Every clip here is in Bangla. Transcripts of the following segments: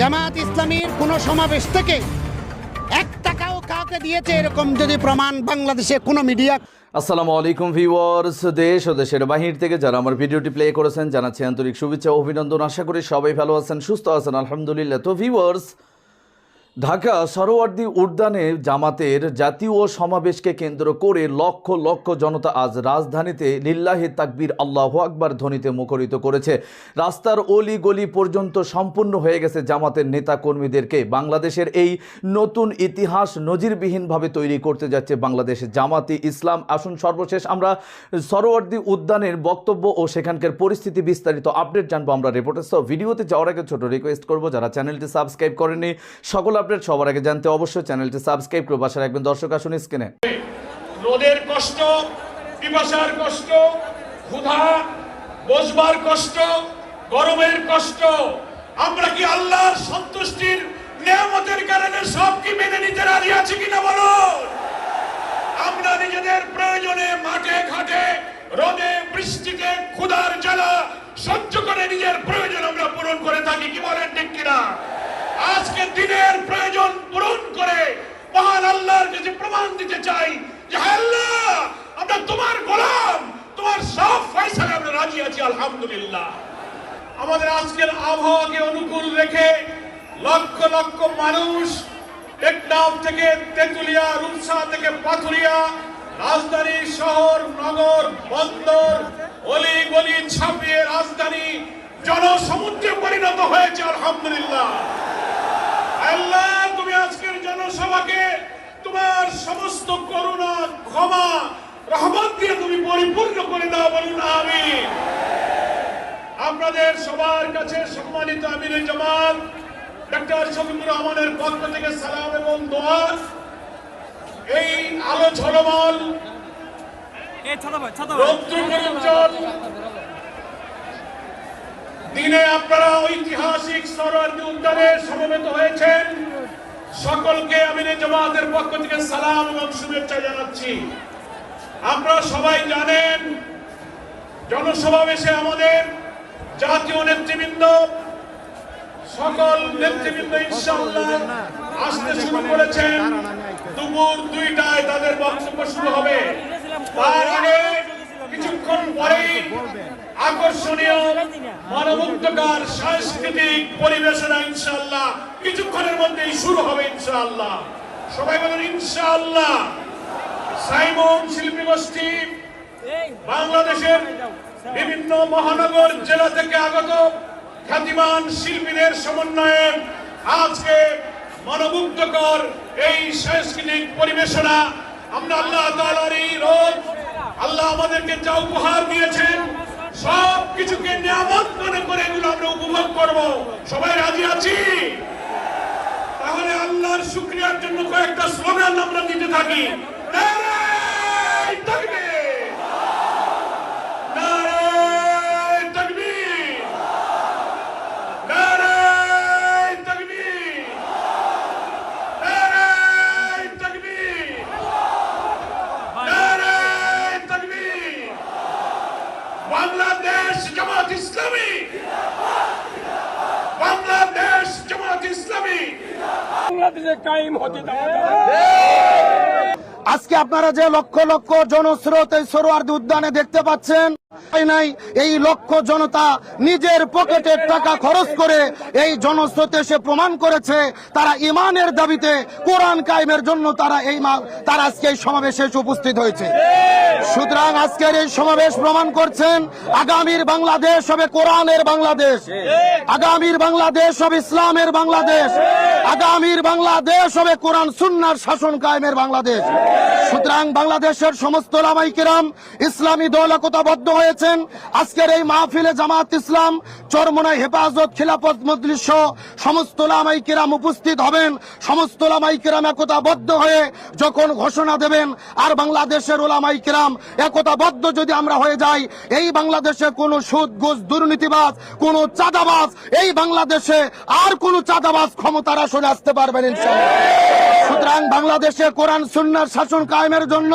জামাত ইসলামীর কোনো সমাবেশ থেকে এক টাকাও কাউকে দিয়েছে এরকম যদি প্রমাণ বাংলাদেশে কোনো মিডিয়া। আসসালামু আলাইকুম ভিউয়ার্স, দেশ ও দেশের বাহির থেকে যারা আমার ভিডিওটি প্লে করেছেন, জানাচ্ছি আন্তরিক শুভেচ্ছা অভিনন্দন। আশা করি সবাই ভালো আছেন, সুস্থ আছেন, আলহামদুলিল্লাহ। তো ভিউয়ার্স ঢাকা সরোয়ার্দী উদ্যানে জামাতের জাতীয় সমাবেশকে কেন্দ্র করে লক্ষ লক্ষ জনতা আজ রাজধানীতে লিল্লাহে তাকবির আল্লাহ আকবার ধ্বনিতে মুখরিত করেছে। রাস্তার অলি গলি পর্যন্ত সম্পূর্ণ হয়ে গেছে জামাতের নেতা কর্মীদেরকে বাংলাদেশের এই নতুন ইতিহাস নজিরবিহীনভাবে তৈরি করতে যাচ্ছে বাংলাদেশ জামাতি ইসলাম। আসুন সর্বশেষ আমরা সরোয়ার্দী উদ্যানের বক্তব্য ও সেখানকার পরিস্থিতি বিস্তারিত আপডেট জানব। আমরা রিপোর্টার সহ ভিডিওতে যাওয়ার আগে ছোট রিকোয়েস্ট করব, যারা চ্যানেলটি সাবস্ক্রাইব করেনি সকল আপডেট সবার আগে জানতে অবশ্যই চ্যানেলটি সাবস্ক্রাইব করে বাসায় রাখবেন। দর্শক, আসুন স্ক্রিনে। রোদের কষ্ট, পিপাসার কষ্ট, ক্ষুধা বসবার কষ্ট, গরমের কষ্ট, আমরা কি আল্লাহর সন্তুষ্টির নিয়ামতের কারণে সব কি মেনে নিতে রাজি আছি কিনা বলো আমরা নিজেদের প্রয়োজনে মাঠে, ঘাটে, রোদে, বৃষ্টিতে, ক্ষুধার জ্বালা সহ্য করে নিজের প্রয়োজন আমরা পূরণ করে থাকি, কি বলেন ঠিক কিনা? আজকে দিনের প্রয়োজন পূরণ করে মহান আল্লাহর কাছে প্রমাণ দিতে চাই যে আল্লাহ, আমরা তোমার গোলাম, তোমার সব ফয়সালে আমরা রাজি আছি, আলহামদুলিল্লাহ। আমাদের আজকের আবহাওয়াকে অনুকূল রেখে লক্ষ লক্ষ মানুষ টেকনাফ থেকে তেতুলিয়া রুলসা থেকে পাথুরিয়া, রাজধানী শহর, নগর, বন্দর, অলি গলি ছাপিয়ে রাজধানী জনসমুদ্রে পরিণত হয়েছে, আলহামদুলিল্লাহ। আল্লাহ তুমি আজকের জনসভাকে তোমার সমস্ত করুণা ক্ষমা রহমত দিয়ে তুমি পরিপূর্ণ করে দাও বলুন আমি আপনাদের সবার কাছে সম্মানিত আমিরে জামাত ডক্টর শফিকুর রহমানের পক্ষ থেকে সালাম এবং দোয়া। এই আলো ঝলমল রৌদ্রমঞ্চল দিনে আপনারা ঐতিহাসিক সরোয়ার্দী উদ্যানে সমবেত হয়েছেন। সকলকে আমিরে জামাতের পক্ষ থেকে সালাম এবং শুভেচ্ছা জানাচ্ছি। আপনারা সবাই জানেন, জনসমাবেশে আমাদের জাতীয় নেতৃবৃন্দ, সকল নেতৃবৃন্দ ইনশাআল্লাহ আসতে শুরু করেছেন। দুপুর দুইটায় তাদের বক্তব্য শুরু হবে তার আগে কিছুক্ষণ পরেই আকর্ষণীয় মানবুদ্ধকার সাংস্কৃতিক পরিবেশনা ইনশাআল্লাহ। কিছুক্ষণের মধ্যেই শুরু হবে ইনশাআল্লাহ। সবাই বলেন ইনশাআল্লাহ। সাইমন শিল্পী গোষ্ঠী বাংলাদেশের বিভিন্ন মহানগর জেলা থেকে আগত খ্যাতিমান শিল্পীদের সমন্বয়ে আজকে মনোমুগ্ধকর এই সাংস্কৃতিক পরিবেশনা আমরা আল্লাহ তাআলার এই রোজ আল্লাহ আমাদেরকে যা উপহার দিয়েছেন সব কিছুকে নিয়ামত মনে করে এগুলো আমরা উপভোগ করব সবাই রাজি আছি তাহলে আল্লাহর শুক্রিয়ার জন্য কয়েকটা স্লোগান আমরা দিতে থাকি তাকবীর! নারায়ে তাকবীর! নারায়ে তাকবীর! নারায়ে তাকবীর! নারায়ে তাকবীর! বাংলাদেশ জামাত ইসলামী বাংলাদেশ জামাত ইসলামী বাংলাদেশে কায়েম আজকে আপনারা যে লক্ষ লক্ষ জনস্রোত এই সরোয়ার উদ্যানে দেখতে পাচ্ছেন নাই, এই লক্ষ জনতা নিজের পকেটের টাকা খরচ করে এই জনস্রোতে এসে প্রমাণ করেছে, তারা ইমানের দাবিতে কোরআন কায়েমের জন্য তারা এই তারা আজকে এই সমাবেশে উপস্থিত হয়েছে। সুতরাং আজকের এই সমাবেশ প্রমাণ করছেন, আগামীর বাংলাদেশ হবে কোরআনের বাংলাদেশ, আগামীর বাংলাদেশ হবে ইসলামের বাংলাদেশ, আগামীর বাংলাদেশ হবে কোরআন সুন্নার শাসন কায়েমের বাংলাদেশ। সুতরাং বাংলাদেশের সমস্ত লামাই কিরাম, ইসলামী দল একতাবদ্ধ হয়েছেন। আজকের এই মাহফিলে জামাত ইসলাম, চরমনাই হেফাজত, খিলাফত মজলিস সমস্ত লামাই কিরাম উপস্থিত হবেন। সমস্ত লামাই কিরাম একতাবদ্ধ হয়ে যখন ঘোষণা দেবেন, আর বাংলাদেশের ওলামাই কিরাম একতাবদ্ধ যদি আমরা হয়ে যাই, এই বাংলাদেশে কোনো সুদ, ঘুষ, দুর্নীতিবাজ, কোনো চাঁদাবাজ, এই বাংলাদেশে আর কোনো চাঁদাবাজ ক্ষমতার আসনে আসতে পারবেন সুতরাং বাংলাদেশে কোরআন, সুন্নার শাসন কায়েমের জন্য,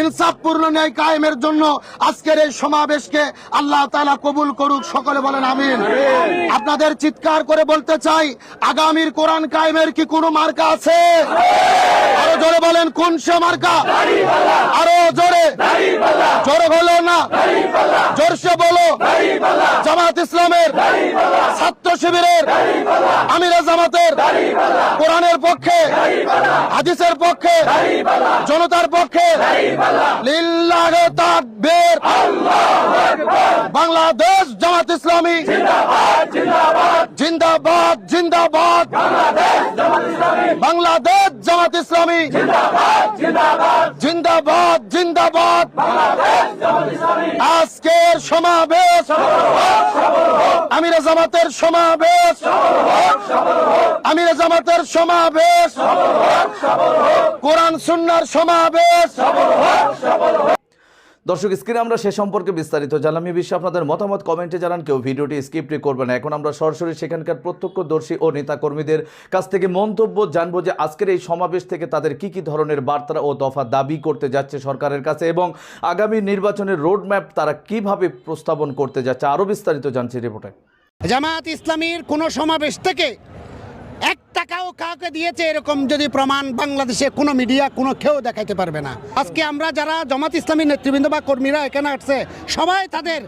ইনসাফপূর্ণ ন্যায় কায়েমের জন্য আজকের এই সমাবেশকে আল্লাহ তাআলা কবুল করুক সকলে বলেন আমিন আপনাদের চিৎকার করে বলতে চাই আগামীর কোরআন কায়েমের কি কোনো মার্কা আছে আরও জোরে বলেন কোন সে মার্কা আরও জোরে জোরে হলো না জোরসে বলো জামাত ইসলামের ছাত্র শিবিরের আমিরা জামাতের কোরআনের পক্ষে হাদিসের পক্ষে জনতার পক্ষে লিল্লাহে তাকবীর বাংলাদেশ জামাত ইসলামী। জিন্দাবাদ জিন্দাবাদ। বাংলাদেশ জামাত ইসলামী। জিন্দাবাদ জিন্দাবাদ। আজকের সমাবেশ। আমিরা জামাতের সমাবেশ। আমিরা জামাতের সমাবেশ। কোরআন সুন্নার সমাবেশ। দর্শক স্ক্রিনে আমরা সে সম্পর্কে বিস্তারিত জানলাম। এই বিষয়ে আপনাদের মতামত কমেন্টে জানান, কেউ ভিডিওটি স্কিপটি করবেন এখন আমরা সরাসরি সেখানকার প্রত্যক্ষদর্শী ও নেতাকর্মীদের কাছ থেকে মন্তব্য জানব যে আজকের এই সমাবেশ থেকে তাদের কি কি ধরনের বার্তা ও দফা দাবি করতে যাচ্ছে সরকারের কাছে এবং আগামী নির্বাচনের রোডম্যাপ তারা কীভাবে প্রস্তাবন করতে যাচ্ছে? আরও বিস্তারিত জানছি রিপোর্টে জামায়াত ইসলামীর কোনো সমাবেশ থেকে টাকাও কাউকে দিয়েছে, এরকম যদি প্রমাণ বাংলাদেশে কোনো মিডিয়া কোনো কেউ দেখাইতে পারবে না। আজকে আমরা যারা জামাত ইসলামী নেতৃবৃন্দ বা কর্মীরা এখানে আসছে, সবাই তাদের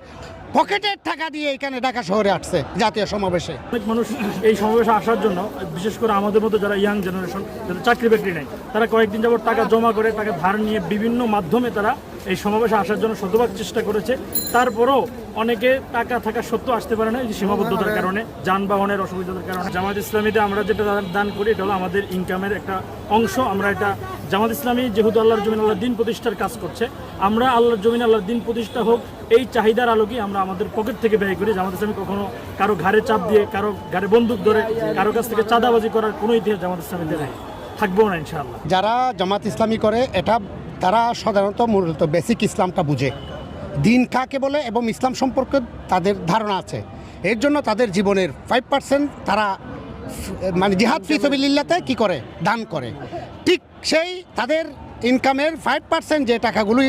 পকেটের টাকা দিয়ে এখানে ঢাকা শহরে আসছে, জাতীয় সমাবেশে। অনেক মানুষ এই সমাবেশে আসার জন্য, বিশেষ করে আমাদের মতো যারা ইয়াং জেনারেশন যাদের চাকরি বাকরি নেই, তারা কয়েকদিন যাবত টাকা জমা করে, টাকা ধার নিয়ে বিভিন্ন মাধ্যমে তারা এই সমাবেশে আসার জন্য শতভাগ চেষ্টা করেছে। তারপরও অনেকে টাকা থাকা সত্ত্বেও আসতে পারে না এই সীমাবদ্ধতার কারণে যানবাহনের অসুবিধার কারণে। জামাত ইসলামীতে আমরা যেটা দান- করি এটা হলো আমাদের ইনকামের একটা অংশ। আমরা এটা জামাত ইসলামী যেহেতু আল্লাহর জমিন আল্লাহর দিন প্রতিষ্ঠার কাজ করছে আমরা আল্লাহর জমিন আল্লাহর দিন প্রতিষ্ঠা হোক এই চাহিদার আলোকে আমরা আমাদের পকেট থেকে ব্যয় করি। জামাত ইসলামী কখনো কারও ঘাড়ে চাপ দিয়ে কারও ঘাড়ে বন্দুক ধরে কারও কাছ থেকে চাঁদাবাজি করার কোনো ইতিহাস জামাত ইসলামীতে নেই। থাকব না ইনশাআল্লাহ। যারা জামাত ইসলামী করে এটা তারা সাধারণত মূলত বেসিক ইসলামটা বুঝে। দিন কাকে বলে এবং ইসলাম সম্পর্কে তাদের ধারণা আছে। এর জন্য তাদের জীবনের ফাইভ পার্সেন্ট তারা মানে জিহাদ ফিসবিল্লাতে কি করে? দান করে। ঠিক সেই তাদের ইনকামের ফাইভ পার্সেন্ট যে টাকাগুলো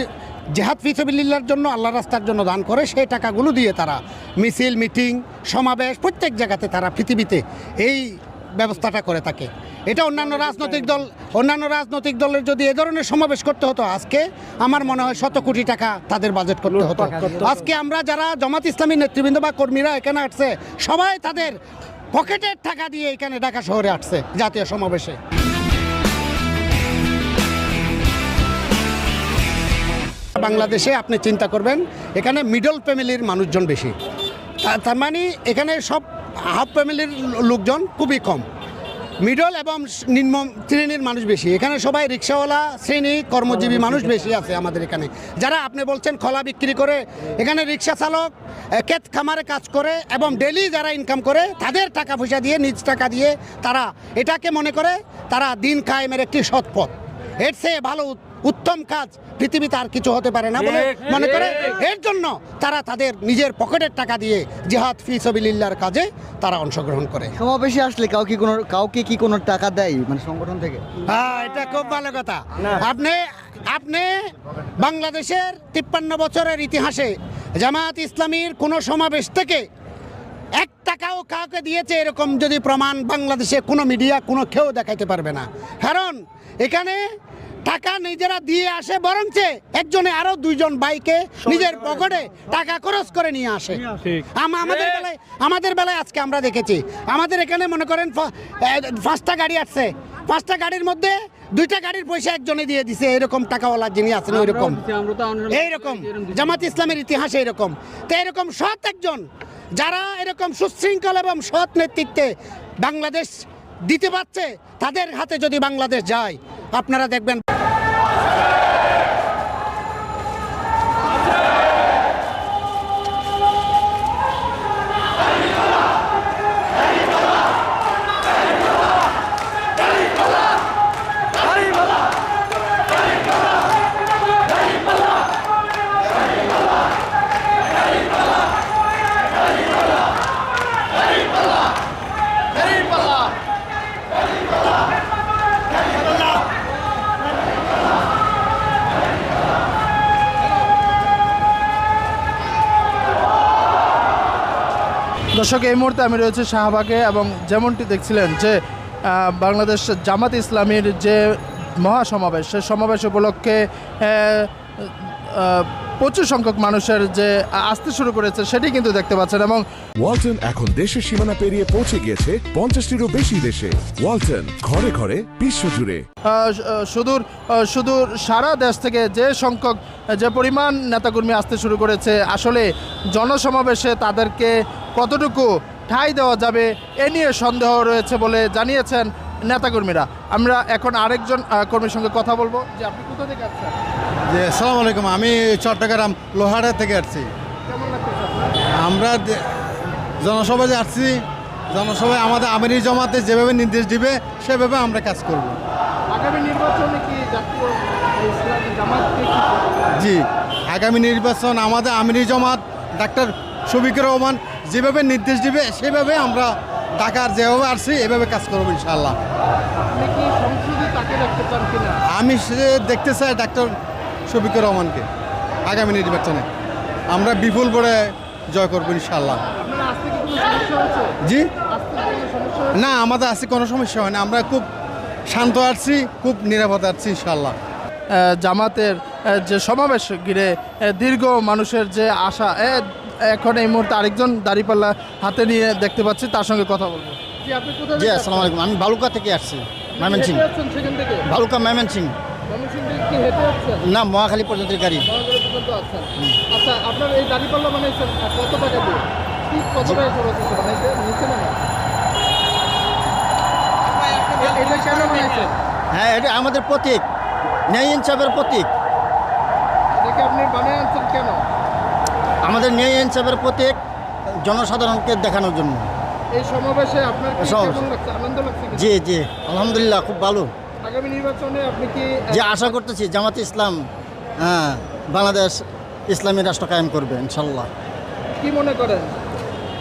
জেহাদ ফিসবিল্লার জন্য আল্লাহ রাস্তার জন্য দান করে, সেই টাকাগুলো দিয়ে তারা মিছিল, মিটিং, সমাবেশ প্রত্যেক জায়গাতে তারা পৃথিবীতে এই ব্যবস্থাটা করে থাকে। এটা অন্যান্য রাজনৈতিক দল অন্যান্য রাজনৈতিক দলের যদি এ ধরনের সমাবেশ করতে হতো আজকে আমার মনে হয় শত কোটি টাকা তাদের বাজেট করতে হতো। আজকে আমরা যারা জামাত ইসলামী নেতৃবৃন্দ বা কর্মীরা এখানে আসছে সবাই তাদের পকেটের টাকা দিয়ে এখানে ঢাকা শহরে আসছে জাতীয় সমাবেশে। বাংলাদেশে আপনি চিন্তা করবেন এখানে মিডল ফ্যামিলির মানুষজন বেশি। তার মানে এখানে সব হাফ ফ্যামিলির লোকজন খুবই কম। মিডল এবং নিম্ন শ্রেণির মানুষ বেশি। এখানে সবাই রিক্সাওয়ালা, শ্রেণি, কর্মজীবী মানুষ বেশি আছে আমাদের এখানে। যারা আপনি বলছেন খলা বিক্রি করে, এখানে রিক্সা চালক ক্ষেত খামারে কাজ করে এবং ডেলি যারা ইনকাম করে, তাদের টাকা পয়সা দিয়ে, নিজ টাকা দিয়ে তারা এটাকে মনে করে, তারা দিন কায়েমের একটি সৎপথ। এর চেয়ে ভালো উত্তম কাজ পৃথিবীতে আর কিছু হতে পারে না বলে মনে করে। এর জন্য তারা তাদের নিজের পকেটের টাকা দিয়ে জিহাদ ফি সবিলিল্লার কাজে তারা অংশগ্রহণ করে। সমাবেশে আসলে কাউকে কোনো কাউকে কি কোনো টাকা দেয় মানে সংগঠন থেকে? হ্যাঁ এটা খুব ভালো কথা। আপনি আপনি বাংলাদেশের তিপ্পান্ন বছরের ইতিহাসে জামায়াত ইসলামীর কোনো সমাবেশ থেকে এক টাকাও কাউকে দিয়েছে এরকম যদি প্রমাণ বাংলাদেশে কোনো মিডিয়া কোনো কেউ দেখাইতে পারবে না। কারণ এখানে টাকা নিজেরা দিয়ে আসে বরঞ্চ একজনে আরও দুইজন বাইকে নিজের পকেটে টাকা খরচ করে নিয়ে আসে। আমাদের বেলায় আমাদের বেলায় আজকে আমরা দেখেছি। আমাদের এখানে মনে করেন পাঁচটা গাড়ি আসছে। পাঁচটা গাড়ির মধ্যে দুইটা গাড়ির পয়সা একজনে দিয়ে দিছে এরকম টাকাওয়ালা যিনি আছেন ওইরকম। এইরকম। জামাত ইসলামের ইতিহাসে এরকম। তো এরকম সৎ একজন যারা এরকম সুশৃঙ্খল এবং সৎ নেতৃত্বে বাংলাদেশ দিতে পারছে তাদের হাতে যদি বাংলাদেশ যায় আপনারা দেখবেন দর্শক এই মুহূর্তে আমি রয়েছে শাহবাগে এবং যেমনটি দেখছিলেন যে বাংলাদেশ জামাত ইসলামীর যে মহাসমাবেশ সে সমাবেশ উপলক্ষে প্রচুর সংখ্যক মানুষের যে আসতে শুরু করেছে সেটি কিন্তু দেখতে পাচ্ছেন এবং ওয়ালটন এখন দেশের সীমানা পেরিয়ে পৌঁছে গিয়েছে পঞ্চাশটিরও বেশি দেশে। ওয়ালটন ঘরে ঘরে বিশ্বজুড়ে। আহ, সুদূর সুদূর সারা দেশ থেকে যে সংখ্যক যে পরিমাণ নেতাকর্মী আসতে শুরু করেছে আসলে জনসমাবেশে তাদেরকে কতটুকু ঠাঁই দেওয়া যাবে এ নিয়ে সন্দেহ রয়েছে বলে জানিয়েছেন নেতাকর্মীরা। আমরা এখন আরেকজন কর্মীর সঙ্গে কথা বলব। যে আপনি কোথা থেকে আসছেন? যে আসসালামু আলাইকুম। আমি চট্টগ্রাম লোহাড়া থেকে আসছি? আমরা জনসভায় যে আসছি জনসভায় আমাদের আমিরি জমাতে যেভাবে নির্দেশ দিবে সেভাবে আমরা কাজ করব। আগামী নির্বাচনে কি জি আগামী নির্বাচন আমাদের আমিরি জমাত ডাক্তার শফিকুর রহমান যেভাবে নির্দেশ দিবে সেভাবে আমরা ঢাকার যেভাবে আসছি এভাবে কাজ করব ইনশাল্লাহ আমি সে দেখতে চাই ডাক্তার শফিকুর রহমানকে আগামী নির্বাচনে। আমরা বিপুল করে জয় করব ইনশাল্লাহ আপনার আসতে কি কোনো সমস্যা হয়েছে? জি? আসতে কি কোনো সমস্যা হয়েছে? না আমাদের আছে কোনো সমস্যা হয় না আমরা খুব শান্ত আসছি খুব নিরাপদ আছি ইনশাল্লাহ জামাতের যে সমাবেশ ঘিরে দীর্ঘ মানুষের যে আশা এখন এই মুহূর্তে আরেকজন দাঁড়িপাল্লা হাতে নিয়ে দেখতে পাচ্ছি তার সঙ্গে কথা বলব। জি আপনি আসসালামু আলাইকুম। আমি বালুকা থেকে আসছি ময়মনসিং বালুকা ময়মনসিং না মহাখালী পর্যন্ত গাড়ি। মহানগর পর্যন্ত আছেন আচ্ছা আপনার এই দাড়িপাল্লা বানাইছেন আহ, কত টাকা দিয়ে? কি কত টাকা খরচ হচ্ছে না? এ- এটা কেন বানাইছেন? হ্যাঁ এটা আমাদের প্রতীক ন্যায় ইনসাফের প্রতীক। এটাকে আপনি বানিয়ে আনছেন কেন? আমাদের ন্যায় ইনসাফের প্রতীক জনসাধারণকে দেখানোর জন্য। এই সমাবেশে আপনার আনন্দ লাগছে? জি জি। আলহামদুলিল্লাহ খুব ভালো। আগামী নির্বাচনে আপনি কি যে আশা করতেছি জামাত ইসলাম হ্যাঁ বাংলাদেশ ইসলামী রাষ্ট্র কায়েম করবে ইনশাল্লাহ। কি মনে করেন?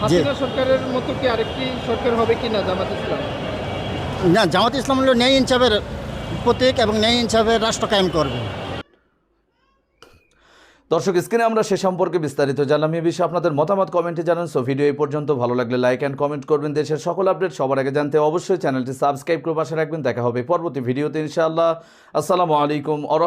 হাসিনা সরকারের মতো কি আরেকটি সরকার হবে কি না জামাত ইসলাম? না জামাত ইসলাম হলো ন্যায় ইনসাফের প্রতীক এবং ন্যায় ইনসাফের রাষ্ট্র কায়েম করবে। দর্শক, স্ক্রিনে আমরা সে সম্পর্কে বিস্তারিত জানলাম। এই বিষয়ে আপনাদের মতামত কমেন্টে জানান। সো ভিডিও এই পর্যন্ত ভালো লাগলে লাইক অ্যান্ড কমেন্ট করবেন। দেশের সকল আপডেট সবার আগে জানতে অবশ্যই চ্যানেলটি সাবস্ক্রাইব করে পাশে রাখবেন। দেখা হবে পরবর্তী ভিডিওতে ইনশাআল্লাহ। আসসালামু আলাইকুম অরহ